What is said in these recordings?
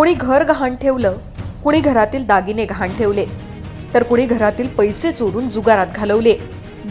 कुणी घर गहाण ठेवलं कुणी घरातील दागिने गहाण ठेवले तर कुणी घरातील पैसे चोरून जुगारात घालवले.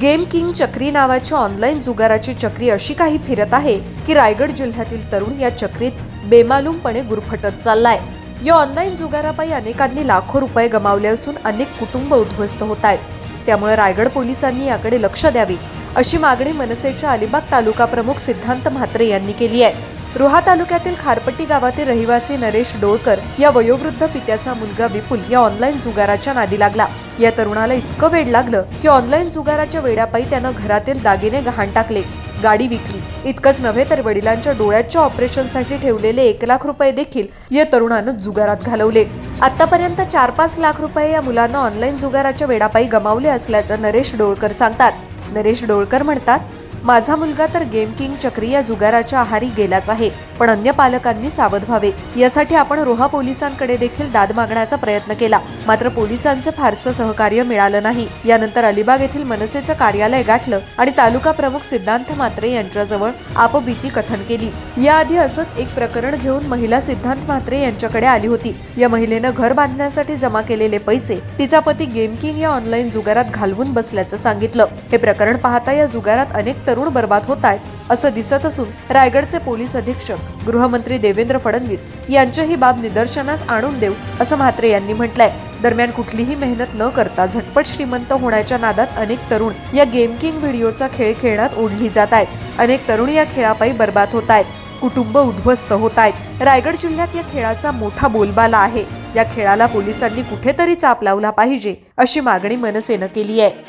गेम किंग चक्री नावाच्या ऑनलाईन जुगाराची चक्री अशी काही फिरत आहे की रायगड जिल्ह्यातील तरुण या चक्रीत बेमालूमपणे गुरफटत चाललाय. या ऑनलाईन जुगारापायी अनेकांनी लाखो रुपये गमावले असून अनेक कुटुंब उद्ध्वस्त होत आहेत त्यामुळे रायगड पोलिसांनी याकडे लक्ष द्यावे अशी मागणी मनसेच्या अलिबाग तालुका प्रमुख सिद्धांत म्हात्रे यांनी केली आहे. रोहा तालुक्यातील खारपट्टी गावातील रहिवासी नरेश डोळकर या वयोवृद्ध पित्याचा मुलगा विपुल या ऑनलाईन जुगाराच्या नादी लागला. या तरुणाला इतकं वेड लागलं की ऑनलाईन जुगाराच्या वेड्यापायी त्यानं घरातील दागिने गहाण टाकले. गाडी विकली. इतकंच नव्हे तर वडिलांच्या डोळ्याच्या ऑपरेशनसाठी ठेवलेले एक लाख रुपये देखील या तरुणानं जुगारात घालवले. आतापर्यंत चार पाच लाख रुपये या मुलानं ऑनलाईन जुगाराच्या वेडापायी गमावले असल्याचं नरेश डोळकर सांगतात. नरेश डोळकर म्हणतात माझा मुलगा तर गेम किंग चक्रीय जुगाराच्या आहारी गेलाच आहे. पण अन्य पालकांनी सावध व्हावे. यासाठी आपण रोहा पोलिसांकडे देखील दाद मागण्याचा प्रयत्न केला. मात्र पोलिसांचं फारसं सहकार्य मिळालं नाही. यानंतर अलिबाग येथील मनसेचं कार्यालय गाठलं आणि तालुका प्रमुख सिद्धांत म्हात्रे यांच्याजवळ आपबीती कथन केली. याआधी असंच एक प्रकरण घेऊन महिला सिद्धांत म्हात्रे यांच्याकडे आली होती. या महिलेनं घर बांधण्यासाठी जमा केलेले पैसे तिचा पती गेम किंग या ऑनलाईन जुगारात घालवून बसल्याचं सांगितलं. हे प्रकरण पाहता या जुगारात अनेक तरुण बर्बाद होत आहेत. असं दिसत असून रायगडचे पोलीस अधीक्षक गृहमंत्री देवेंद्र फडणवीस यांची ही बाब निदर्शनास आणून देऊ असं म्हात्रे यांनी म्हटलंय. दरम्यान कुठलीही मेहनत न करता झटपट श्रीमंत होण्याच्या नादात अनेक तरुण या गेम किंग व्हिडिओचा खेळ खेळण्यात ओढली जात आहेत. अनेक तरुण या खेळापायी बर्बाद होत आहेत. कुटुंब उद्ध्वस्त होत आहेत. रायगड जिल्ह्यात या खेळाचा मोठा बोलबाला आहे. या खेळाला पोलिसांनी कुठेतरी चाप लावला पाहिजे अशी मागणी मनसेनं केली आहे.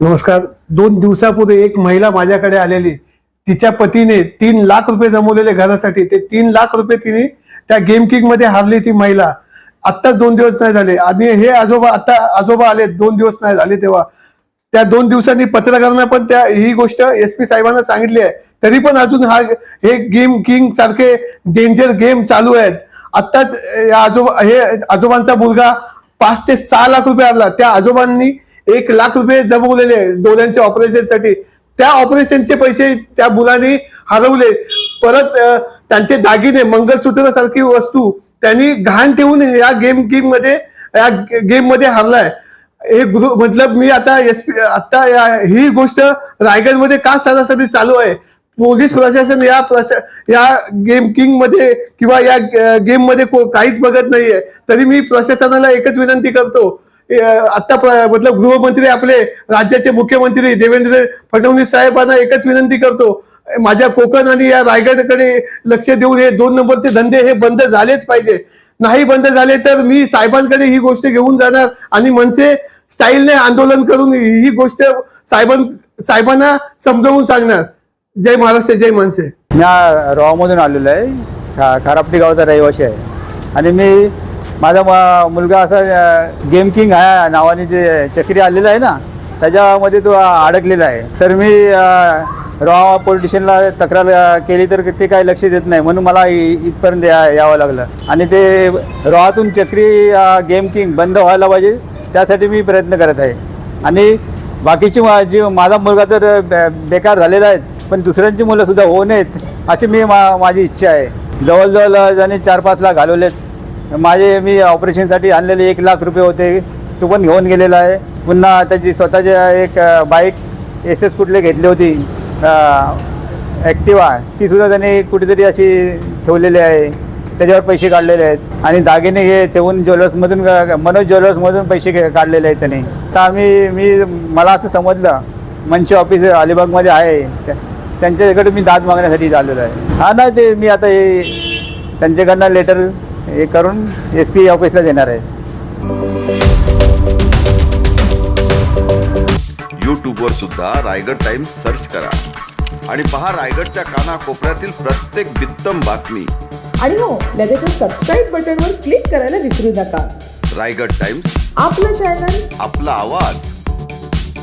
नमस्कार. दोन दिवसापूर्वी एक महिला माझ्याकडे आलेली. तिच्या पतीने तीन लाख रुपये जमवलेले घरासाठी. ते तीन लाख रुपये तिने त्या गेम किंगमध्ये हारली ती महिला. आत्ताच दोन दिवस नाही झाले. आणि हे आजोबा आता आजोबा आले दोन दिवस नाही झाले तेव्हा. त्या दोन दिवसांनी पत्रकारांना पण त्या ही गोष्ट एस पी साहेबांना सांगितली आहे. तरी पण अजून हा हे गेम किंग सारखे डेंजर गेम चालू आहेत. आत्ताच या आजोबा हे आजोबांचा मुलगा पाच ते सहा लाख रुपये आला त्या आजोबांनी एक लाख रुपये जमवलेले डोळ्यांच्या ऑपरेशनसाठी त्या ऑपरेशनचे पैसे त्या मुलांनी हरवले. परत त्यांचे दागिने मंगलसूत्र सारखी वस्तू त्यांनी घाण ठेवून या गेम गेममध्ये या गेममध्ये हरलाय. हे गृह मतलब मी आता एस पी आता या- ही गोष्ट रायगडमध्ये का सरासरी चालू आहे? पोलीस प्रशासन या प्रशा या गेम किंगमध्ये किंवा या गेममध्ये को- काहीच बघत नाहीये. तरी मी प्रशासनाला एकच विनंती करतो. आता प्र- मतलब गृहमंत्री आपले राज्याचे मुख्यमंत्री देवेंद्र फडणवीस साहेबांना एकच विनंती करतो. माझ्या कोकण आणि या रायगडकडे लक्ष देऊन हे दोन नंबरचे धंदे हे बंद झालेच पाहिजे. नाही बंद झाले तर मी साहेबांकडे ही गोष्ट घेऊन जाणार आणि मनसे स्टाईलने आंदोलन करून ही गोष्ट साहेबां साहेबांना समजावून सांगणार. जय महाराष्ट्र जय मनसे. मी रावामधून रोहामधून आलेलो आहे. खा खारापटी गावचा रहिवासी आहे. आणि मी माझा म- मुलगा असा गेम किंग ह्या नावाने जे चक्री आलेला आहे ना त्याच्यामध्ये तो अडकलेला आहे. तर मी रॉ रोहा पोलीस स्टेशनला तक्रार केली तर ते काही लक्ष देत नाही. म्हणून मला इथपर्यंत या यावं लागलं. आणि ते रोहातून चक्री गेम किंग बंद व्हायला पाहिजे त्यासाठी मी प्रयत्न करत आहे. आणि बाकीची मा- जी माझा मुलगा तर बे- बेकार झालेला आहे पण दुसऱ्यांची मुलंसुद्धा होऊ नयेत अशी मी मा माझी इच्छा आहे. जवळजवळ त्यांनी चार पाच लाख घालवलेत माझे मी ऑपरेशनसाठी आणलेले एक लाख रुपये होते. तो पण घेऊन गेलेला आहे. पुन्हा त्याची स्वतःची एक बाईक एस एस कुठले घेतली होती. ॲक्टिवा ती सुद्धा त्यांनी कुठेतरी अशी ठेवलेली आहे. त्याच्यावर पैसे काढलेले आहेत. आणि दागिने हे ठेवून ज्वेलर्समधून मनोज ज्वेलर्समधून पैसे घे- काढलेले आहेत त्याने. तर आम्ही मी मला असं समजलं. मंच ऑफिस अलिबागमध्ये आहे. त्या- त्यांच्याकडे मी दाद मागण्यासाठी आलेलो आहे. हा ना ते मी आता हे त्यांच्याकडनं लेटर हे करून एस पी ऑफिसला देणार आहे. यूट्यूबवर सुद्धा रायगड टाइम्स सर्च करा. आणि पहा रायगडच्या कानाकोपऱ्यातील प्रत्येक बित्तम बातमी. आणि हो लगेचच सबस्क्राईब बटनवर क्लिक करायला विसरू नका. रायगड टाइम्स आपलं चॅनल आपला आवाज.